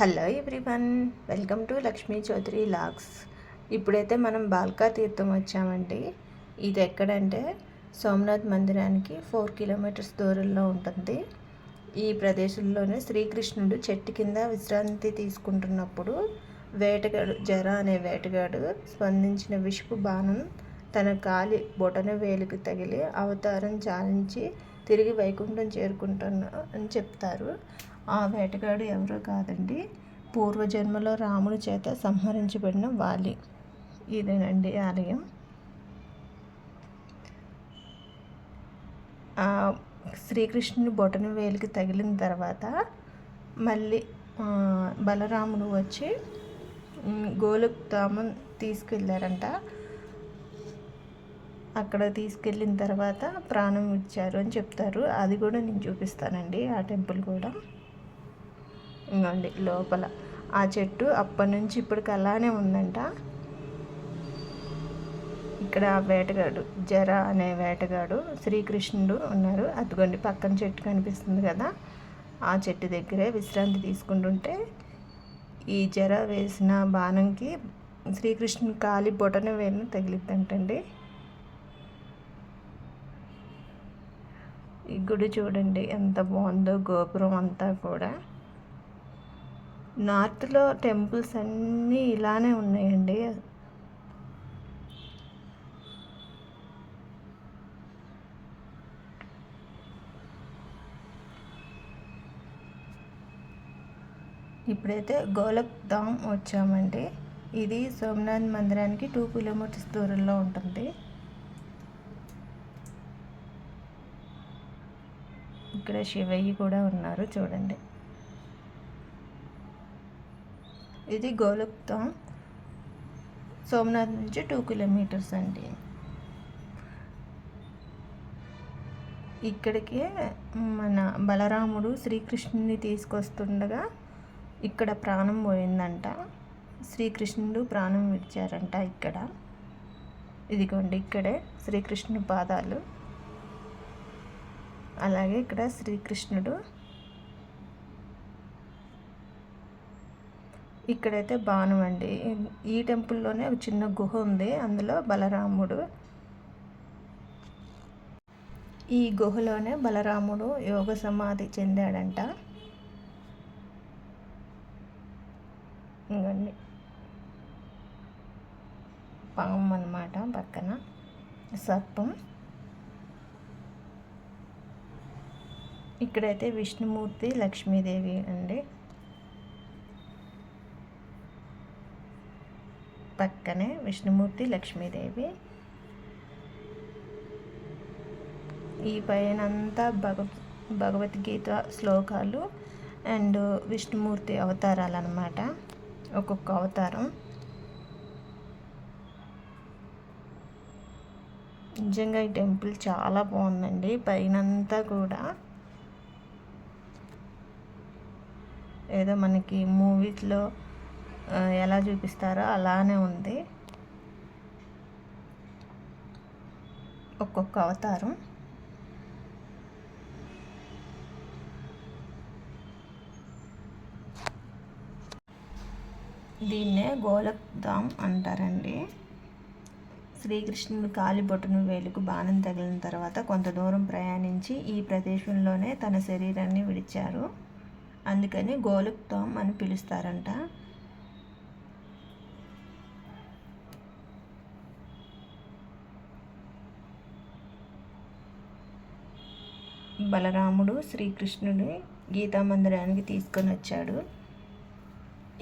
Hello everyone welcome to Lakshmi Chaudhary vlogs. ఇప్పుడైతే మనం బాల్కా తీర్థం వచ్చామండి. ఇది ఎక్కడంటే సోమనాథ్ మందిరానికి ఫోర్ కిలోమీటర్స్ దూరంలో ఉంటుంది. ఈ ప్రదేశంలోనే శ్రీకృష్ణుడు చెట్టు కింద విశ్రాంతి తీసుకుంటున్నప్పుడు వేటగాడు జర అనే వేటగాడు స్పందించిన విషపు బాణం తన కాలి బొటన వేలికి తగిలి అవతారం చాలించి తిరిగి వైకుంఠం చేరుకుంటున్నా అని చెప్తారు. ఆ వేటగాడు ఎవరో కాదండి. పూర్వజన్మలో రాముని చేత సంహరించబడిన వాలి. ఇదేనండి ఆలయం. శ్రీకృష్ణుని బొటన వేలికి తగిలిన తర్వాత మళ్ళీ బలరాముడు వచ్చి గోలుక్ధామం తీసుకెళ్ళారంట అక్కడ తీసుకెళ్ళిన తర్వాత ప్రాణం ఇచ్చారు అని చెప్తారు. అది కూడా నేను చూపిస్తానండి. ఆ టెంపుల్ కూడా. ఇంకోండి లోపల. ఆ చెట్టు అప్పటి నుంచి ఇప్పటికి అలానే ఉందంట. ఇక్కడ ఆ వేటగాడు జర అనే వేటగాడు శ్రీకృష్ణుడు ఉన్నారు. అదిగోండి పక్కన చెట్టు కనిపిస్తుంది కదా. ఆ చెట్టు దగ్గరే విశ్రాంతి తీసుకుంటుంటే ఈ జర వేసిన బాణంకి శ్రీకృష్ణుని కాలి బొటన వేలు తగిలిద్దంటండి. ఈ గుడి చూడండి ఎంత బాగుందో గోపురం అంతా కూడా. నార్త్లో టెంపుల్స్ అన్నీ ఇలానే ఉన్నాయండి. ఇప్పుడైతే గోలక్ ధామ్ వచ్చామండి. ఇది సోమనాథ్ మందిరానికి టూ కిలోమీటర్స్ దూరంలో ఉంటుంది. ఇక్కడ శివయ్య కూడా ఉన్నారు చూడండి. ఇది గోలుక్తం సోమనాథ్ నుంచి టూ కిలోమీటర్స్ అండి. ఇక్కడికే మన బలరాముడు శ్రీకృష్ణుని తీసుకొస్తుండగా ఇక్కడ ప్రాణం పోయిందంట. శ్రీకృష్ణుడు ప్రాణం విడిచారంట ఇక్కడ. ఇదిగోండి ఇక్కడే శ్రీకృష్ణుని పాదాలు. అలాగే ఇక్కడ శ్రీకృష్ణుడు ఇక్కడైతే బాణం అండి ఈ టెంపుల్లోనే ఒక చిన్న గుహ ఉంది. అందులో బలరాముడు. ఈ గుహలోనే బలరాముడు యోగ సమాధి చెందాడంట. ఇంకండి పాము అనమాట పక్కన. సర్పం. ఇక్కడైతే విష్ణుమూర్తి లక్ష్మీదేవి అండి. పక్కనే విష్ణుమూర్తి లక్ష్మీదేవి. ఈ పైన అంతా భగ భగవద్గీత శ్లోకాలు అండ్ విష్ణుమూర్తి అవతారాలు అనమాట ఒక్కొక్క అవతారం. నిజంగా ఈ టెంపుల్ చాలా బాగుందండి. పైనంతా కూడా ఏదో మనకి మూవీస్లో ఎలా చూపిస్తారో అలానే ఉంది. ఒక్కొక్క అవతారం. దీన్నే గోలక్ ధామ్ అంటారండి శ్రీకృష్ణుడు కాలిబొట్టును వేలుకు బాణం తగిలిన తర్వాత కొంత దూరం ప్రయాణించి ఈ ప్రదేశంలోనే తన శరీరాన్ని విడిచారు. అందుకని గోలక్ ధామ్ అని పిలుస్తారంట. బలరాముడు శ్రీకృష్ణుని గీతా మందిరానికి తీసుకొని వచ్చాడు.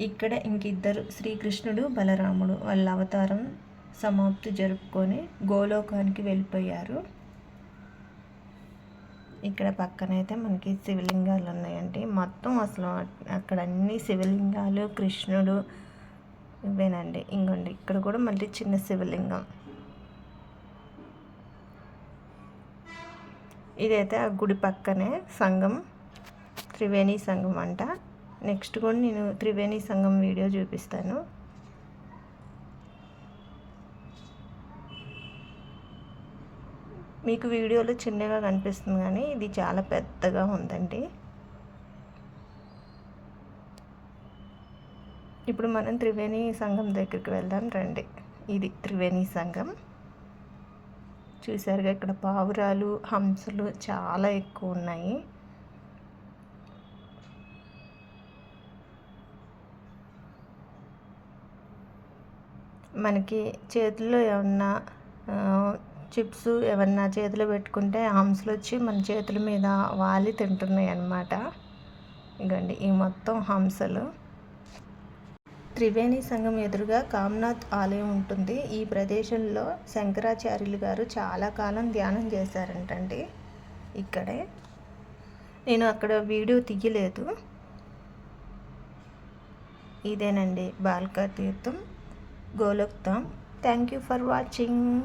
ఇక్కడ ఇంకిద్దరు శ్రీకృష్ణుడు బలరాముడు వాళ్ళ అవతారం సమాప్తి జరుపుకొని గోలోకానికి వెళ్ళిపోయారు. ఇక్కడ పక్కనైతే మనకి శివలింగాలు ఉన్నాయండి. మొత్తం అసలు అక్కడ అన్ని శివలింగాలు కృష్ణుడు ఇవేనండి. ఇంకోండి ఇక్కడ కూడా మళ్ళీ చిన్న శివలింగం. ఇదైతే ఆ గుడి పక్కనే సంఘం త్రివేణి సంఘం అంట. నెక్స్ట్ కూడా నేను త్రివేణి సంఘం వీడియో చూపిస్తాను. మీకు వీడియోలో చిన్నగా కనిపిస్తుంది కానీ ఇది చాలా పెద్దగా ఉందండి. ఇప్పుడు మనం త్రివేణి సంఘం దగ్గరికి వెళ్దాం రండి. ఇది త్రివేణి సంఘం. చూసారుగా ఇక్కడ పావురాలు హంసలు చాలా ఎక్కువ ఉన్నాయి. మనకి చేతుల్లో ఏమన్నా చిప్స్ ఏమన్నా చేతిలో పెట్టుకుంటే హంసలు వచ్చి మన చేతుల మీద వాలి తింటున్నాయి అన్నమాట ఇగండి ఈ మొత్తం హంసలు. త్రివేణి సంఘం ఎదురుగా కామ్నాథ్ ఆలయం ఉంటుంది. ఈ ప్రదేశంలో శంకరాచార్యులు గారు చాలా కాలం ధ్యానం చేశారంటండి. ఇక్కడే. నేను అక్కడ వీడియో తీయలేదు. ఇదేనండి బాల్కా తీర్థం గోలోక్తాం. Thank you for watching.